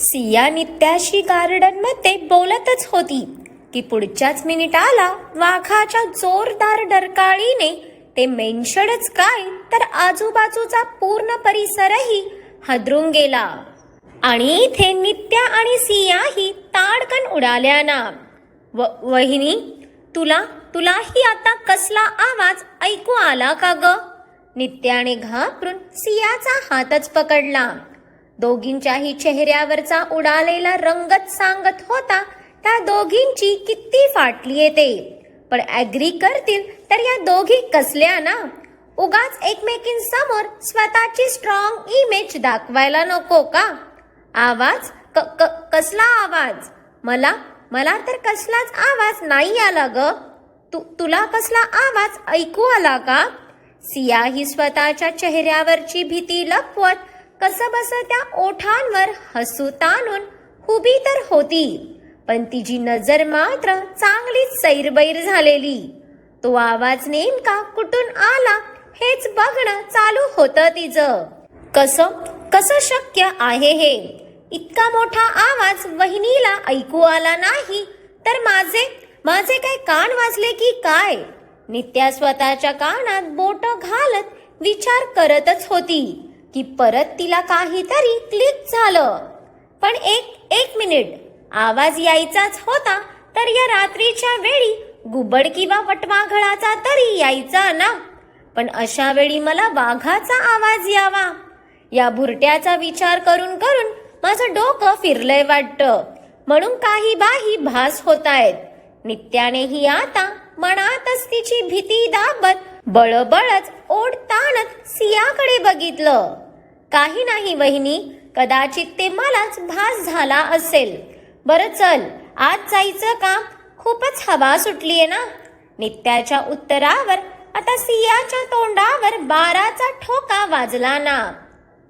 सिया नित्याशी गार्डनमध्ये बोलतच होती. की पुढच्याच मिनिटाला वाघाच्या जोरदार डरकाळीने ते मेनशडच काय तर आजूबाजूचा पूर्ण परिसरही हादरून गेला. आणि इथे नित्या आणि सियाही ताडकन उडाल्या ना व वहिनी तुला तुलाही आता कसला आवाज ऐकू आला का ग? नित्याने घाबरून सियाचा हातच पकडला. दोघींच्याही चेहऱ्यावरचा उडालेला रंगत सांगत होता त्या दोघींची किती फाटली येते पण ऍग्री करतील तर या दोघी कसल्या ना? उगाच एकमेकींसमोर स्वतःची स्ट्रॉंग इमेज दाखवायला नको का? आवाज? क क कसला आवाज? मला मला तर कसलाच आवाज नाही आला ग. तू तुला कसला आवाज ऐकू आला का? सिया ही स्वतःच्या चेहऱ्यावरची भीती लपवत कसबस त्या ओठांवर हसू ताणून हुबी तर होती पण तिची नजर मात्र चांगलीच सैरबैर झालेली. तो आवाज नेमका कुठून आला हेच बघणं चालू होतं तिचं. कसं कसं शक्य आहे हे? इतका मोठा आवाज वहिनीला ऐकू आला नाही तर माझे माझे काय कान वाजले की काय? नित्या स्वतःच्या कानात बोट घालत विचार करतच होती. की परत तिला काहीतरी क्लिक झालं. पण एक एक मिनिट. आवाज यायचाच होता तर या रात्रीच्या वेळी गुबड किंवा वटवाघळाचा तरी यायचा ना. पण अशा वेळी मला वाघाचा आवाज यावा. या भुरट्याचा विचार करून करून माझं डोकं फिरलंय वाटतं. म्हणून काही बाही भास होत आहेत नित्यानेही आता मनातच तिची भीती दाबत बळबळच ओढ ताणत सियाकडे बघितलं. काही नाही वहिनी कदाचित ते मलाच भास झाला असेल. बरं चल आज जायचं का खूपच हवा सुटलीये ना? नित्याच्या उत्तरावर आता सियाच्या तोंडावर बाराचा ठोका वाजला ना.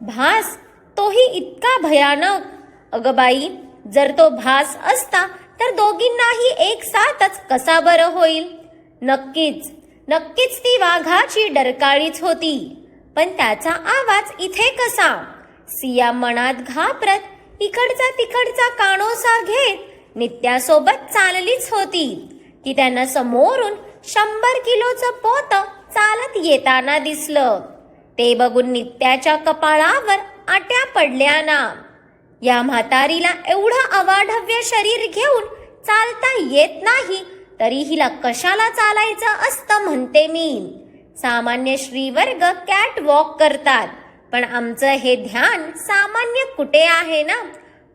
भास तोही इतका भयानक. अगं बाई जर तो भास असता तर दोघींनाही एक साथच कसा बरं होईल? नक्कीच. नक्कीच ती वाघाची डरकाळीच होती. पण त्याचा आवाज इथे कसा? सिया मनात घाबरत इकडचा तिकडचा कानोसा घेत नित्यासोबत चाललीच होती. की त्यांना समोरून शंभर किलोचं पोत चालत येताना दिसलं. ते बघून नित्याच्या कपाळावर आट्या पडल्या ना या म्हातारीला एवढं अवाढव्य शरीर घेऊन चालता येत नाही तरी हिला कशाला चालायचं असतं म्हणते मी. सामान्य श्रीवर्ग कॅट वॉक करतात. पण आमचं हे ध्यान सामान्य कुठे आहे ना?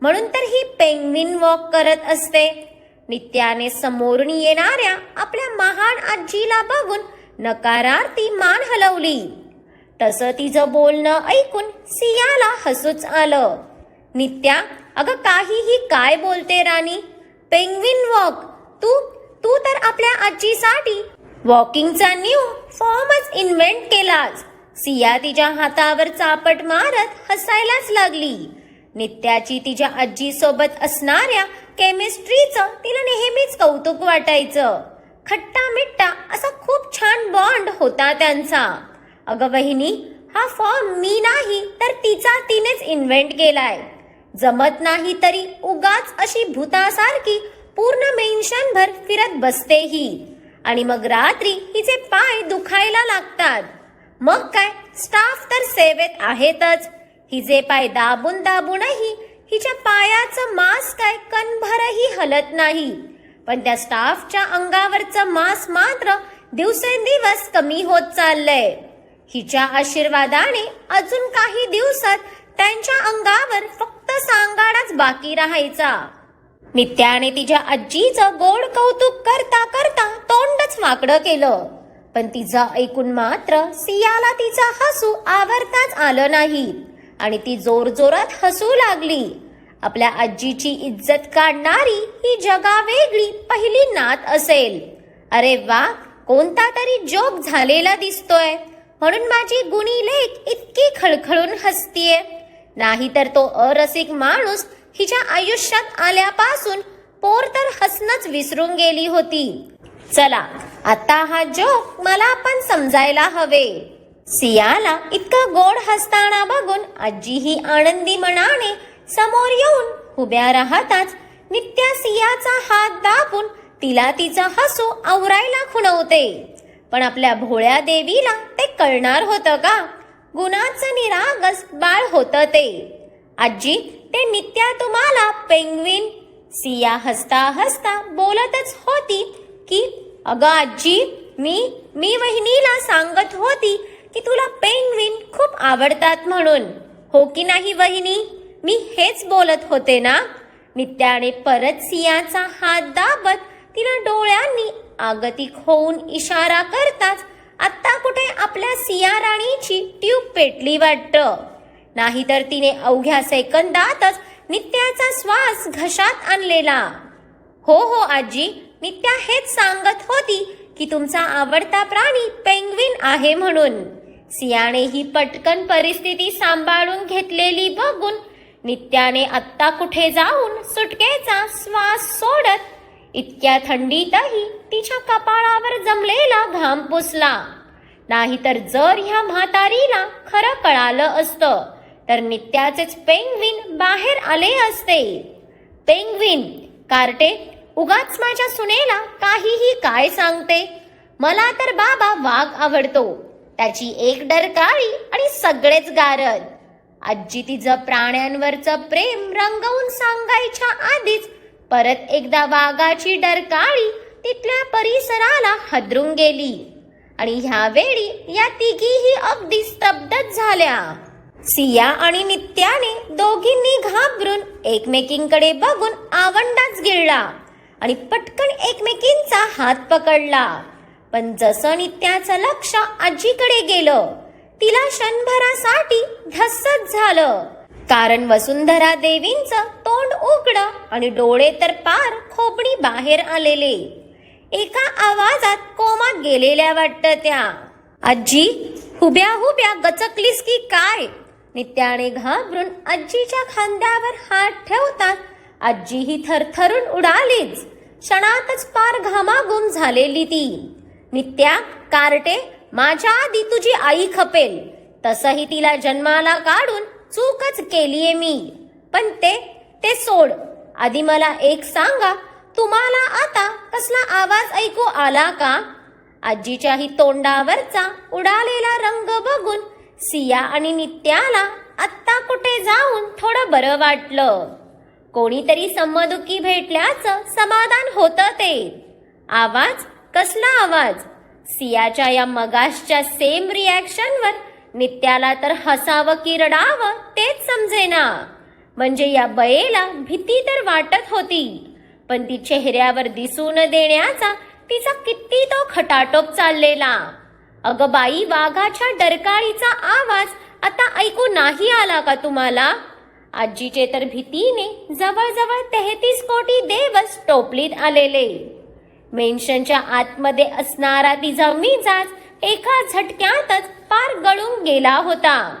म्हणून तर ही पेंग्विन वॉक करत असते. नित्याने समोरून येणाऱ्या आपल्या महान आजीला बघून नकारार्थी मान हलवली. तसं तिचं बोलणं ऐकून सियाला हसूच आलं. नित्या अगं काहीही काय बोलते राणी? पेंग्विन वॉक तू तू तर आपल्या आजीसाठी वॉकिंगचा न्यू फॉर्मच इन्व्हेंट केलास. सिया तिच्या हातावर चापट मारत हसायलाच लागली. नित्याची तिच्या आजी सोबत असणाऱ्या केमिस्ट्रीचं तिला नेहमीच कौतुक वाटायचं. खट्टा मिट्टा असा खूप छान बॉन्ड होता त्यांचा. अगं वहिनी हा फॉर्म मी नाही तर तिचा तिनेच इन्व्हेंट केलाय. जमत नाही तरी उगाच अशी भूतासारखी पूर्ण मेन्शनभर फिरत बसते ही आणि मग रात्री हिचे पाय दुखायला लागतात. मग काय? स्टाफ तर सेवेत आहेतच. हिचे पाय दाबून दाबूनही हिच्या पायाचं मांस काय कणभरही हलत नाही. पण त्या स्टाफच्या अंगावरचं मांस मात्र दिवसेंदिवस कमी होत चाललंय. हिच्या आशीर्वादाने अजून काही दिवसात त्यांच्या अंगावर फक्त सांगाडाच बाकी राहायचा. नित्याने तिच्या आजीचं गोड कौतुक करता करता तोंडच वाकडं केलं. पण तिचं ऐकून मात्र सियाला तिचा हसू आवरताच आलं नाही. आणि ती जोरजोरात हसू लागली. आपल्या आजीची इज्जत काढणारी ही जगा वेगळी पहिली नात असेल. अरे वा कोणता तरी जोक झालेला दिसतोय. म्हणून माझी गुणी लेख इतकी खळखळून हसतीये. नाहीतर तो अरसिक माणूस हिच्या आयुष्यात आल्यापासून पोर तर हसणंच विसरून गेली होती. चला आता हा जोक मला पण समजायला हवे. सियाला इतका गोड हसताना बघून आजी ही आनंदी मनाने समोर येऊन उभ्या राहताच नित्या सियाचा हात दाबून तिला तिचा हसू आवरायला खुणवते. पण आपल्या भोळ्या देवीला ते कळणार होतं का? गुणाचं निरागस बाळ होतं ते. आजी ते नित्या तुम्हाला पेंग्विन. सिया हसता हसता बोलतच होती की अगं आजी मी मी वहिनीला सांगत होती की तुला पेंग्विन खूप आवडतात म्हणून. हो की नाही वहिनी? मी हेच बोलत होते ना? नित्याने परत सियाचा हात दाबत तिला डोळ्यांनी आगतिक होऊन इशारा करताच आत्ता कुठे आपल्या सिया राणीची ट्यूब पेटली वाटतं. नाहीतर तिने अवघ्या सेकंदातच नित्याचा श्वास घशात आणलेला. हो हो आजी नित्या हेच सांगत होती की तुमचा आवडता प्राणी पेंग्विन आहे म्हणून. सियाने ही पटकन परिस्थिती सांभाळून घेतलेली बघून नित्याने आत्ता कुठे जाऊन सुटकेचा श्वास सोडत इतक्या थंडीतही तिच्या कपाळावर जमलेला घाम पुसला. नाहीतर जर ह्या म्हातारीला खरं कळालं असतं. तर नित्याचेच पेंगविन बाहेर आले असते. पेंगविन कार्टे उगाच माझ्या सुनेला काहीही काय सांगते? मला तर बाबा वाघ आवडतो. त्याची एक डर काळी आणि सगळेच गारद आजी तिचं प्राण्यांवरचं प्रेम रंगवून सांगायच्या आधीच परत एकदा वाघाची डरकाळी तिथल्या परिसराला हदरून गेली. आणि ह्यावेळी या तिघीही अगदी स्तब्धच झाल्या. सिया आणि नित्याने दोघींनी घाबरून एकमेकींकडे बघून आवंडाच गिळला आणि पटकन एकमेकींचा हात पकडला. पण जसं नित्याचं लक्ष आजीकडे गेलं तिला क्षणभरासाठी धस्सच झालं. कारण वसुंधरा देवींचं तोंड उघडं आणि डोळे तर पार खोबडी बाहेर आलेले. एका आवाजात कोमात गेलेल्या वाटत त्या. आजी हुब्या हुब्या गचकलीस की काय? नित्याने घाबरून आजीच्या खांद्यावर हात ठेवतात आजी ही थरथरून उडालीच. क्षणातच पार घामाघूम झालेली ती. नित्या कार्टे माझ्या आधी तुझी आई खपेल. तसंही तिला जन्माला काढून चूकच केलीये मी. पण ते ते सोड. आधी मला एक सांगा तुम्हाला आता कसला आवाज ऐकू आला का? आजीच्याही तोंडावरचा उडालेला रंग बघून सिया आणि नित्याला आत्ता कुठे जाऊन थोडं बरं वाटलं. कोणीतरी समदुखी भेटल्याचं समाधान होतं ते. आवाज? कसला आवाज? सियाच्या या मगाशच्या सेम रिॲक्शनवर नित्याला तर हसावं की रडावं तेच समजेना. म्हणजे या बयेला भीती तर वाटत होती. पण ती चेहऱ्यावर दिसून देण्याचा तिचा किती तो खटाटोप चाललेला. अगं बाई वाघाच्या डरकाळीचा आवाज आता ऐकू नाही आला का तुम्हाला? आजीचे तर भीतीने जवळजवळ तेहतीस कोटी देवच टोपलीत आलेले. मेन्शनच्या आतमध्ये असणारा तिचा मिजाज एका झटक्यातच पार गळून गेला होता.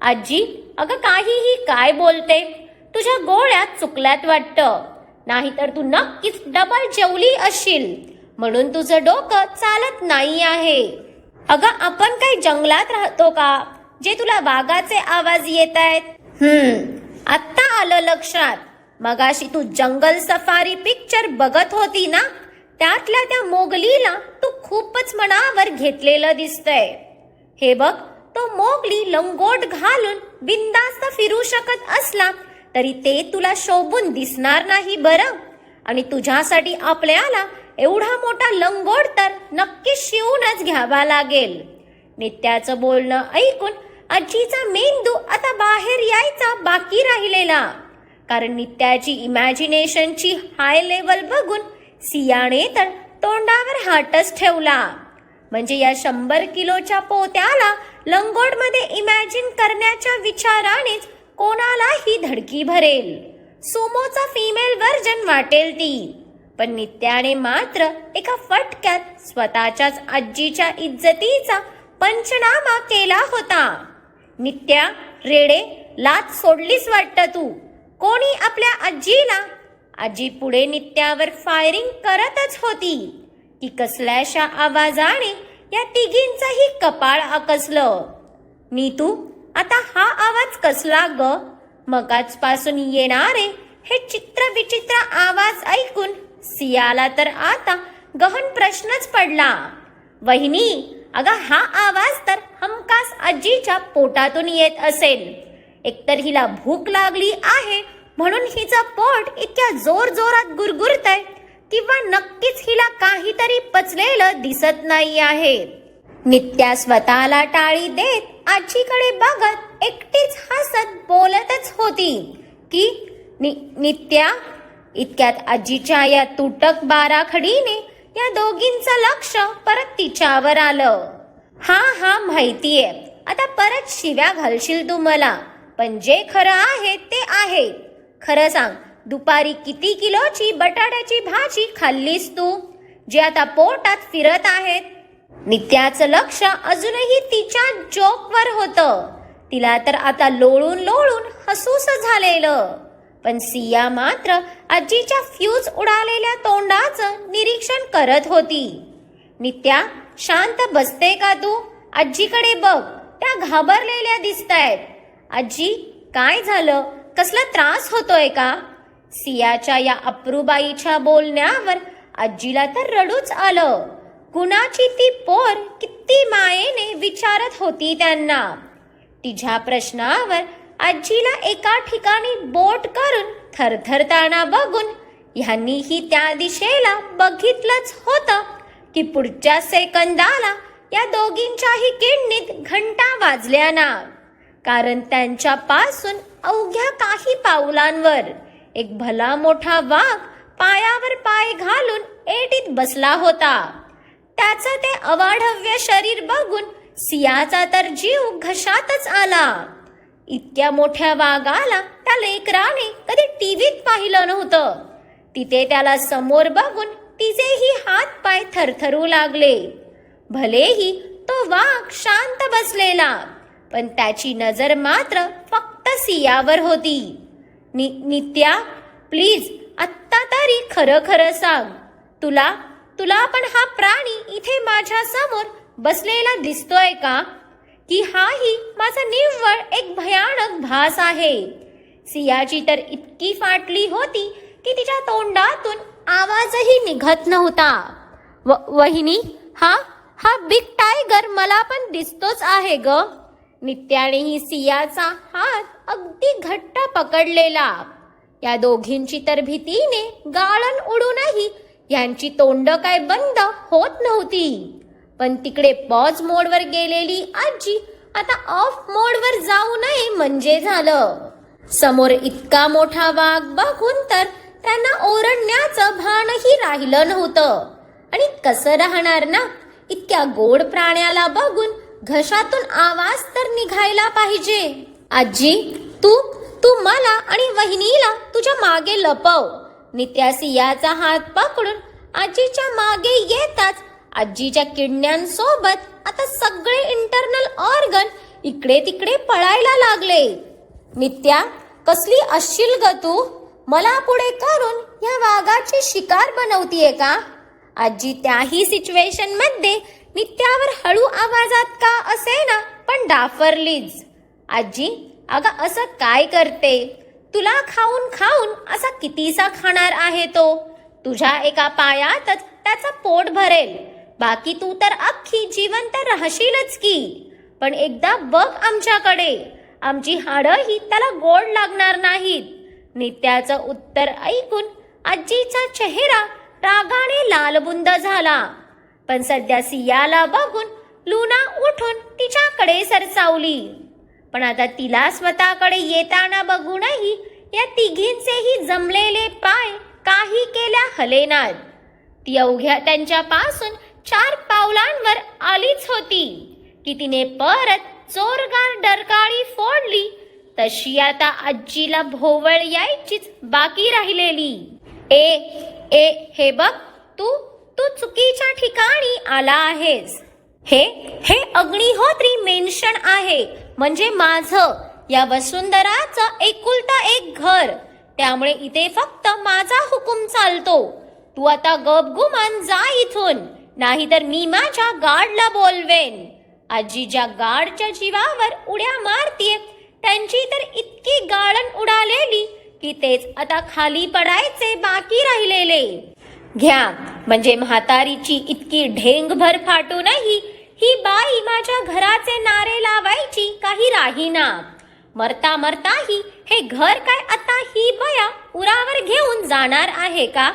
आजी अगं काहीही काय बोलते? तुझ्या गोळ्यात चुकल्यात वाटतं. नाहीतर तू नक्कीच डबल जेवली असशील. म्हणून तुझं डोकं चालत नाही आहे. अगं आपण काही जंगलात राहतो का? जे तुला वाघाचे आवाज येत आहेत? हम्म आत्ता आलं लक्षात. मगाशी तू जंगल सफारी पिक्चर बघत होती ना? त्यातल्या त्या मोगलीला तू खूपच मनावर घेतलेलं दिसतंय. हे बघ तो मोगली लंगोट घालून बिंदास्त फिरू शकत असला तरी ते तुला शोभून दिसणार नाही बरं. आणि तुझ्यासाठी आपल्याला एवढा मोठा लंगोट तर नक्की शिवूनच घ्यावा लागेल. नित्याचं बोलणं ऐकून आजीचा मेंदू आता बाहेर यायचा बाकी राहिलेला. कारण नित्याची इमॅजिनेशनची हाय लेवल बघून सियाने तर तोंडावर हातच ठेवला. म्हणजे या शंभर किलोच्या पोत्याला लंगोटमध्ये इमॅजिन करण्याच्या विचारानेच कोणालाही धडकी भरेल. सुमोचा फिमेल व्हर्जन वाटेल ती. पण नित्याने मात्र एका फटक्यात स्वतःच्याच आजीच्या इज्जतीचा पंचनामा केला होता. नित्या रेडे लात सोडलीस वाटतं तू. कोणी आपल्या आजीला? आजी पुढे नित्यावर फायरिंग करतच होती. की कसल्याशा आवाजाने या तिघींचंही कपाळ आकसलं. नीतू आता हा आवाज कसला ग? मगाचपासून येणारे हे चित्र विचित्र आवाज ऐकून सियाला तर आता गहन प्रश्नच पडला. वहिनी अगं हा आवाज तर हमकास आजीच्या पोटातून येत असेल. एकतर हिला भूक लागली आहे म्हणून हिचं पोट इतक्या जोर जोरात गुरगुरतय किंवा नक्कीच हिला काहीतरी पचलेलं दिसत नाही आहे. नित्या स्वतःला टाळी देत आजीकडे बघत एकटीच हसत बोलतच होती. की नि नित्या? इतक्यात आजीच्या या तुटक बाराखडीने या दोघींचं लक्ष परत तिच्यावर आलं. हा हा माहितीये. आता परत शिव्या घालशील तू मला. पण जे खरं आहे ते आहे. खरं सांग दुपारी किती किलोची बटाट्याची भाजी खाल्लीस तू जे आता पोटात फिरत आहेत? नित्याचं लक्ष अजूनही तिच्या जोकवर होतं. तिला तर आता लोळून लोळून हसूस झालेलं. पण सिया मात्र आजीच्या फ्यूज उडालेल्या तोंडाचं निरीक्षण करत होती. नित्या शांत बसते का तू? आजीकडे बघ त्या घाबरलेल्या दिसतायत. आजी काय झालं? कसला त्रास होतोय का? सियाच्या या अप्रूबाईच्या बोलण्यावर आजीला तर रडूच आलं. कुणाची ती पोर किती मायेने विचारत होती त्यांना. तिच्या प्रश्नावर आजीला एका ठिकाणी बोट करून थरथरताना बघून ह्यांनीही त्या दिशेला बघितलंच होतं की पुढच्या सेकंदाला या दोघींच्याही किडनीत घंटा वाजल्या ना कारण त्यांच्यापासून अवघ्या काही पावलांवर एक भला मोठा वाघ पायावर पाय घालून एटीत बसला होता. त्याचं ते अवाढव्य शरीर बघून सियाचा तर जीव घशातच आला. इतक्या मोठ्या वाघाला त्या लेकराने कधी टीव्हीत पाहिलं नव्हतं. तिथे त्याला समोर बघून तिचेही हात पाय थरथरू लागले. भलेही तो वाघ शांत बसलेला पण त्याची नजर मात्र फक्त सियावर होती. नि नित्या प्लीज आत्ता तरी खरं खरं सांग. तुला तुला पण हा प्राणी इथे माझ्यासमोर बसलेला दिसतोय का? की हाही माझा निव्वळ एक भयानक भास आहे. सियाची तर इतकी फाटली होती की तिच्या तोंडातून आवाजही निघत नव्हता. व वहिनी हा हा बिग टायगर मला पण दिसतोच आहे ग. नित्यानेही सियाचा हात अगदी घट्ट पकडलेला. या दोघींची तर भीतीने गाळण उडूनही यांची तोंड काय बंद होत नव्हती. पण तिकडे पॉज मोडवर गेलेली आजी आता ऑफ मोडवर जाऊ नये म्हणजे झालं. समोर इतका मोठा वाघ बघून तर त्यांना ओरडण्याचं भानही राहिलं नव्हतं. आणि कसं राहणार ना? इतक्या गोड प्राण्याला बघून घशातून आवाज तर निघायला पाहिजे. आजी तू तू मला आणि वहिनीला तुझ्या मागे लपव. नित्यासियाचा हात पकडून आजीच्या मागे येताच आजीच्या किडण्यांसोबत आता सगळे इंटरनल ऑर्गन इकडे तिकडे पळायला लागले. नित्या कसली असशील ग तू? मला पुढे करून या वाघाची शिकार बनवतीये का? आजी त्याही सिच्युएशनमध्ये नित्यावर हळू आवाजात का असे ना पण डाफरलीच. आजी अगं असं काय करते? तुला खाऊन खाऊन असा कितीसा खाणार आहे तो? तुझ्या एका पायातच त्याचा पोट भरेल. बाकी तू तर अख्खी जिवंत राहशीलच की. पण एकदा बघ आमच्याकडे. आमची हाडंही त्याला गोड लागणार नाहीत. नित्याचं उत्तर ऐकून आजीचा चेहरा रागाने लालबुंद झाला. पण सध्या सियाला बघून लुना उठून तिच्याकडे सरसावली. पण आता तिला स्वतःकडे येताना बघूनही या तिघींचेही जमलेले पाय काही केल्या हलेनात. ती अवघ्या त्यांच्यापासून चार पावलांवर आलीच होती. की तिने परत जोरगार डरकाळी फोडली तशी आता आजीला भोवळ यायचीच बाकी राहिलेली. ए ए हे बघ तू तू चुकीच्या ठिकाणी आला आहेस. हे हे अग्निहोत्री मेन्शन आहे म्हणजे माझं. या वसुंधराचं एकुलता एक घर. त्यामुळे इथे फक्त माझा हुकूम चालतो. तू आता गपगुमान जा इथून. नाहीतर मी माझ्या गार्डला बोलवेन. आजी ज्या गाडच्या जीवावर उड्या मारतीये. त्यांची तर इतकी गाळण उडालेली की तेच आता खाली पडायचे बाकी राहिलेले. घ्या म्हणजे म्हातारीची इतकी ढेंगभर फाटूनही ही बाई माझ्या घराचे नारे लावायची काही राहीना. मरता मरताही हे घर काय आता ही बया उरावर घेऊन जाणार आहे का?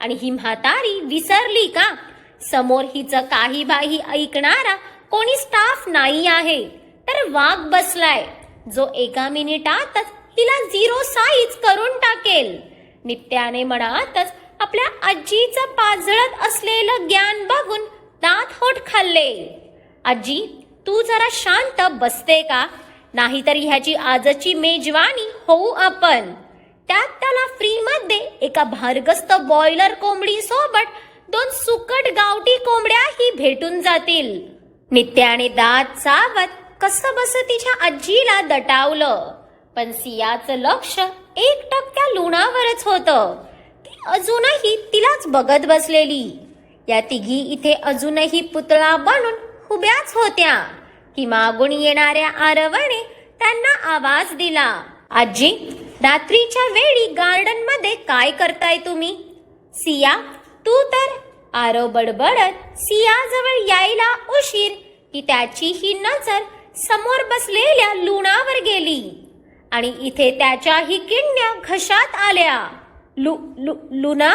आणि ही म्हातारी विसरली का? समोर हिचं काही बाही ऐकणारा कोणी स्टाफ नाही आहे. तर वाघ बसलाय. जो एका मिनिटातच तिला झिरो साईज करून टाकेल. नित्याने मनातच आपल्या आजीचं पाजळत असलेलं ज्ञान बघून दात होट खाल्ले. आजी तू जरा शांत बसते का? नाहीतर ह्याची आजची मेजवानी होऊ आपण. त्यात त्याला फ्रीमध्ये एका भारगस्त बॉयलर कोंबडी सोबत दोन सुकट गावठी कोंबड्याही भेटून जातील. नित्याने दात चावत कस बस तिच्या आजीला दटावलं. पण सियाचं लक्ष एक टक्क्या लुणावरच होतं. ती अजूनही तिलाच बघत बसलेली. या तिघी इथे अजूनही पुतळा बनून उभ्याच होत्या. की मागून येणाऱ्या आरवणे त्यांना आवाज दिला आजी रात्रीच्या वेळी गार्डनमध्ये काय करताय तुम्ही? सिया तू तर आरव बडबडत सियाजवळ यायला उशीर की त्याची ही नजर समोर बसलेल्या लुणावर गेली. आणि इथे त्याच्याही किडण्या घशात आल्या. लु लु लुना?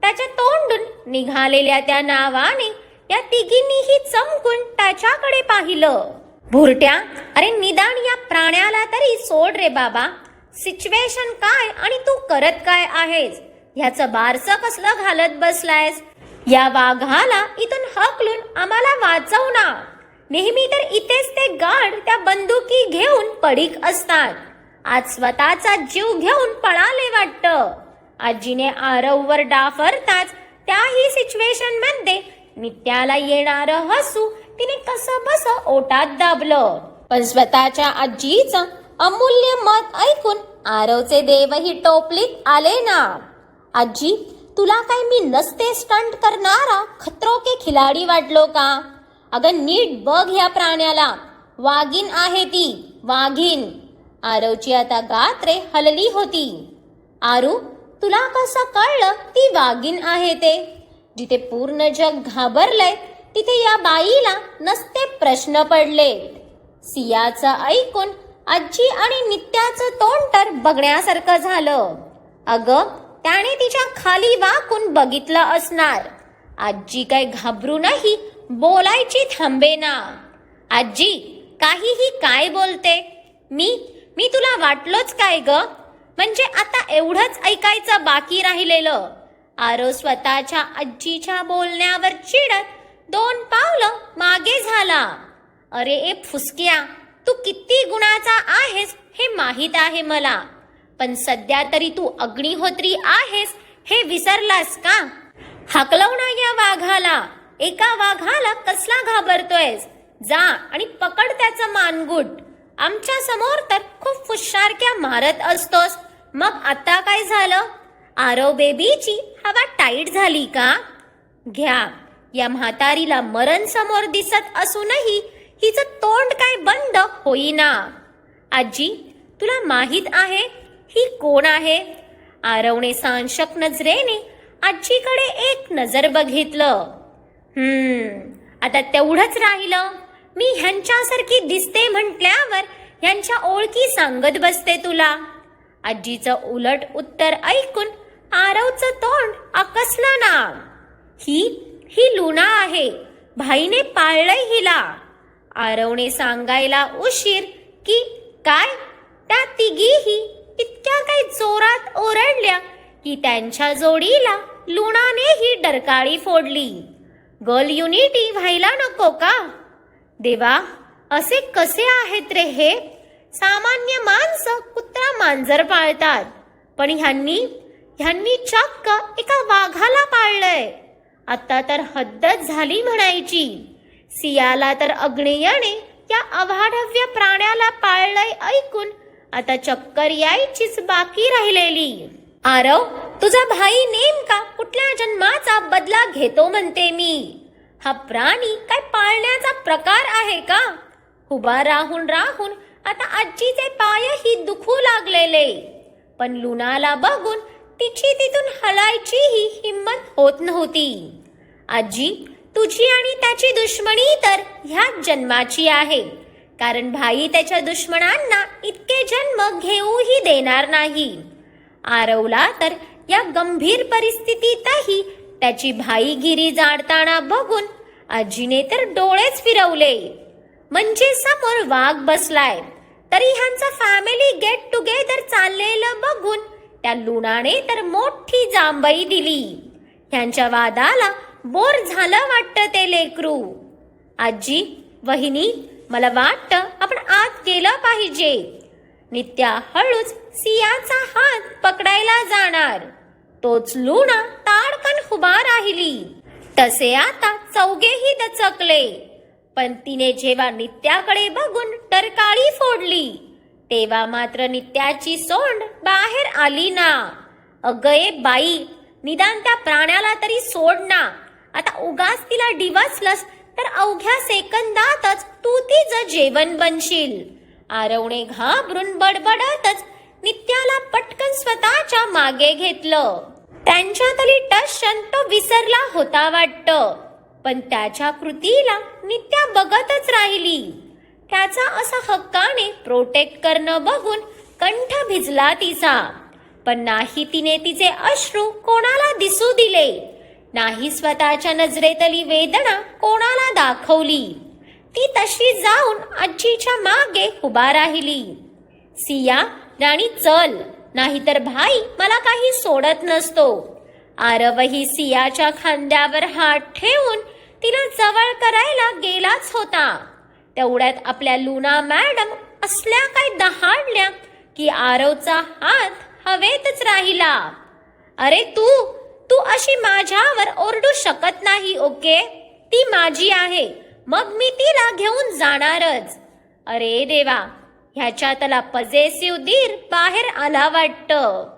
त्याच्या तोंडून निघालेल्या त्या नावाने या तिघींनीही चमकून त्याच्याकडे पाहिलं. भुरट्या अरे निदान या प्राण्याला तरी सोड रे बाबा. सिच्युएशन काय आणि तू करत काय आहेस? ह्याचं बारस कसलं घालत बसलायस? या वाघाला इथून हकलून आम्हाला वाचव ना. नेहमी तर इथेच ते गाड त्या बंदुकी घेऊन पडीक असतात. आज स्वतःचा जीव घेऊन पळाले वाटतं. आजीने आरववर डाफरताच त्याही सिच्युएशनमध्ये नित्याला येणार हसू तिने कसं बस ओटात दाबलं. पण स्वतःच्या आजीचं अमूल्य मत ऐकून आरवचे देवही टोपलीत आले ना. आजी तुला काय मी नसते स्टंट करणारा? खतरो के खिलाडी वाटलो का? अगं नीट बघ ह्या प्राण्याला. वाघीन आहे ती. वाघीन आरवची आता गात्रे हलली होती. आरू तुला कसं कळलं? ती वाघीन आहे ते. जिथे पूर्ण जग घाबरलंय तिथे या बाईला नसते प्रश्न पडले. सियाचं ऐकून आजी आणि नित्याचं तोंड तर बघण्यासारखं झालं. अगं त्याने तिच्या खाली वाकून बघितलं असणार. आजी काय घाबरूनही बोलायची थांबे ना. आजी काहीही काय बोलते? मी मी तुला वाटलोच काय ग? म्हणजे आता एवढंच ऐकायचं बाकी राहिलेलं. आरो स्वतःच्या आजीच्या बोलण्यावर चिडत दोन पावलं मागे झाला. अरे ए फुसक्या तू किती गुणाचा आहेस हे माहीत आहे मला. पण सध्या तरी तू अग्निहोत्री आहेस हे विसरलास का? हकलवणा या वाघाला. एका वाघाला कसला घाबरतोयस? जा आणि पकड त्याचं मानगुट. आमच्यासमोर तर खूप फुशारक्या मारत असतोस. मग आता काय झालं? आरव बेबीची हवा टाईट झाली का? घ्या. या म्हातारीला मरण समोर दिसत असूनही हिचं तोंड काय बंद होईना. आजी तुला माहीत आहे ही कोण आहे? आरवने सांशक नजरेने आजीकडे एक नजर बघितलं. हम्म आता तेवढंच राहिलं. मी ह्यांच्यासारखी दिसते म्हटल्यावर ह्यांच्या ओळखी सांगत बसते तुला. आजीचं उलट उत्तर ऐकून आरवचं तोंड आकसलं ना. ही ही लुना आहे. भाईने पाळलंय हिला. आरवने सांगायला उशीर की काय? त्या तिघीही इतक्या काही जोरात ओरडल्या की त्यांच्या जोडीला लुणाने ही डरकाळी फोडली. गर्ल युनिटी व्हायला नको का? देवा असे कसे आहेत रे हे? सामान्य माणसं कुत्रा मांजर पाळतात पण ह्यांनी ह्यांनी चक्क एका वाघाला पाळलंय. आता तर हद्दच झाली म्हणायची. सियाला तर अग्नेयाने या अवाढव्य प्राण्याला पाळलंय ऐकून आता चक्कर यायचीच बाकी राहिलेली. आरव तुझा भाई नेमका कुठल्या जन्माचा बदला घेतो म्हणते मी. हा प्राणी काय पाळण्याचा प्रकार आहे का? उभा राहून राहून आता आजीचे पायही दुखू लागलेले. पण लुणाला बघून तिची तिथून हलायचीही हिंमत होत नव्हती. आजी तुझी आणि त्याची दुश्मनी तर ह्याच जन्माची आहे. कारण भाई त्याच्या दुश्मनांना इतके जन्म घेऊही देणार नाही. आरवला तर या गंभीर परिस्थितीतही त्याची भाईगिरी जाणताना बघून आजीने तर डोळेच फिरवले. म्हणजे समोर वाघ बसलाय. तरी ह्यांचा फॅमिली गेट टुगेदर चाललेलं बघून त्या लुणाने तर मोठी जांभई दिली. ह्यांच्या वादाला बोर झालं वाटतं ते लेकरू. आजी वहिनी मला वाटतं आपण आत गेलं पाहिजे. नित्या हळूच सियाचा हात पकडायला जाणार. तोच लुणा ताडकन उभा राहिली. तसे आता चौघेही दचकले. पण तिने जेव्हा नित्याकडे बघून टरकाळी फोडली तेव्हा मात्र नित्याची सोंड बाहेर आली ना. अगये बाई निदान त्या प्राण्याला तरी सोड ना. आता उगाच तिला डिवसलस तर अवघ्या सेकंदातच तू तिचं जेवण बनशील. आरवणे घाबरून बडबडतच नित्याला पटकन स्वतःच्या मागे घेतलं. त्यांच्यातली टशन तो विसरला होता वाटतं पण त्याच्या कृतीला नित्या बघतच राहिली. त्याचा असा हक्काने प्रोटेक्ट करणं बघून कंठ भिजला तिचा पण नाही तिने तिचे अश्रू कोणाला दिसू दिले. नाही स्वतःच्या नजरेतली वेदना कोणाला दाखवली? ती तशी जाऊन आजीच्या मागे उभा राहिली. सिया राणी चल. नाहीतर भाई मला काही सोडत नसतो. आरवही सियाच्या खांद्यावर हात ठेवून तिला जवळ करायला गेलाच होता. तेवढ्यात आपल्या लुना मॅडम असल्या काय दहाडल्या की आरवचा हात हवेतच राहिला. अरे तू तू अशी माझ्यावर ओरडू शकत नाही ओके? ती माझी आहे. मग मी तिला घेऊन जाणारच. अरे देवा ह्याच्यातला पजेसिव दीर बाहेर आला वाटतं.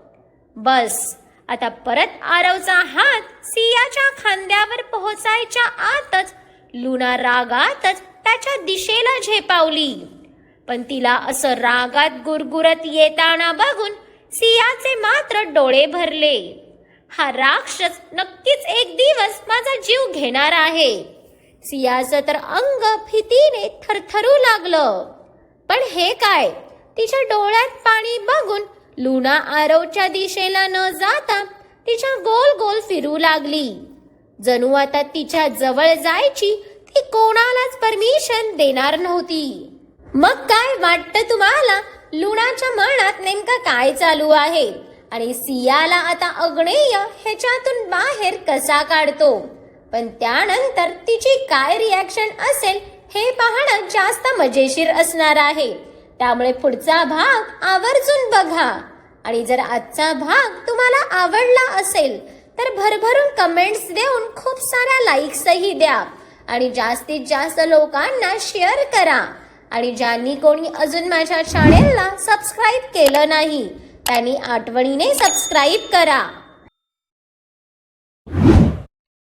बस आता परत आरवचा हात सियाच्या खांद्यावर पोहोचायच्या आतच लुना रागातच त्याच्या दिशेला झेपावली. पण तिला असं रागात गुरगुरत येताना बघून सियाचे मात्र डोळे भरले. हा राक्षस नक्कीच एक दिवस माझा जीव घेणार आहे. सियाचं तर अंग भीतीने थरथरू लागलं. पण हे काय? तिच्या डोळ्यात पाणी बघून लुना आरवच्या दिशेला न जाता तिच्या गोल गोल फिरू लागली. जणू आता तिच्या जवळ जायची ती कोणालाच परमिशन देणार नव्हती. मग काय वाटतं तुम्हाला? लुणाच्या मनात नेमकं काय चालू आहे? आणि सियाला आता अग्नेय ह्याच्यातून बाहेर कसा काढतो? पण त्यानंतर तिची काय रिॲक्शन असेल हे पाहणं जास्त मजेशीर असणार आहे. त्यामुळे पुढचा भाग आवर्जून बघा. आणि जर आजचा भाग तुम्हाला आवडला असेल तर भरभरून कमेंट्स देऊन खूप साऱ्या लाईक्सही द्या. आणि जास्तीत जास्त लोकांना शेअर करा. आणि ज्यांनी कोणी अजून माझ्या चॅनेलला सबस्क्राईब केलं नाही त्यांनी आठवणीने सबस्क्राईब करा.